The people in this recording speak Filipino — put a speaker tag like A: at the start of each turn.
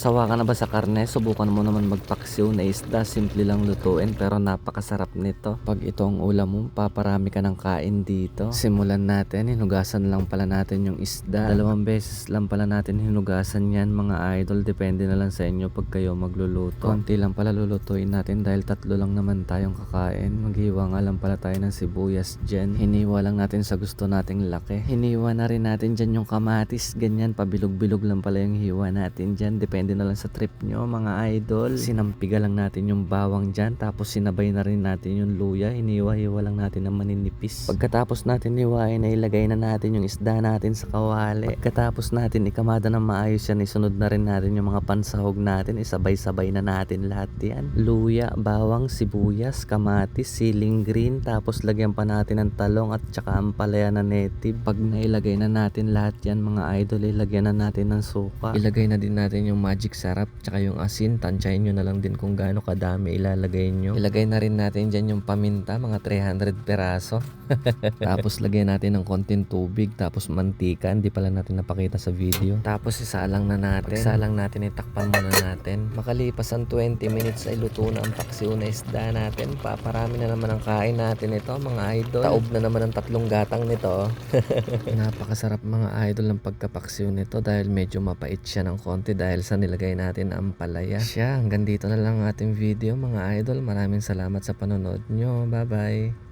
A: Sawa ka na ba sa karne? Subukan mo naman magpaksiw na isda. Simple lang lutuin pero napakasarap nito. Pag ito ang ulam mo, paparami ka ng kain dito. Simulan natin. Hinugasan lang pala natin yung isda. Dalawang beses lang pala natin hinugasan yan mga idol. Depende na lang sa inyo pag kayo magluluto. Konti lang pala lulutuin natin dahil tatlo lang naman tayong kakain. Maghiwa nga lang pala tayo ng sibuyas dyan. Hiniwa lang natin sa gusto nating laki. Hiniwa na rin natin dyan yung kamatis. Ganyan, pabilog-bilog lang pala yung hiwa natin dyan. Depende na lang sa trip nyo mga idol. Sinampiga lang natin yung bawang dyan. Tapos sinabay na rin natin yung luya. Hiniwa-hiwa lang natin ng maninipis. Pagkatapos natin hiwain, ay ilagay na natin yung isda natin sa kawali. Pagkatapos natin ikamada ng maayos yan, isunod na rin natin yung mga pansahog natin. Isabay-sabay na natin lahat yan. Luya, bawang, sibuyas, kamatis, siling green. Tapos lagyan pa natin ng talong at tsaka ampalaya na native. Pag nailagay na natin lahat yan mga idol, ilagyan na natin ng suka. Ilagay na din natin yung magic sarap tsaka yung asin. Tansyahin nyo na lang din kung gaano kadami ilalagay nyo. Ilagay na rin natin dyan yung paminta, mga 300 peraso. tapos lagyan natin ng konting tubig, tapos mantika. Hindi pala natin napakita sa video. Tapos isalang na natin. Pagsalang natin, itakpan muna natin. Makalipas ang 20 minutes ay luto na ang paksiw na isda natin. Paparami na naman ang kain natin ito mga idol. Taob na naman ang tatlong gatang nito. Napakasarap mga idol ng pagkapaksiw nito dahil medyo mapait siya ng konti dahil sa nilagay natin na ampalaya. Siya, hanggang dito na lang ang ating video mga idol. Maraming salamat sa panonood nyo. Bye bye.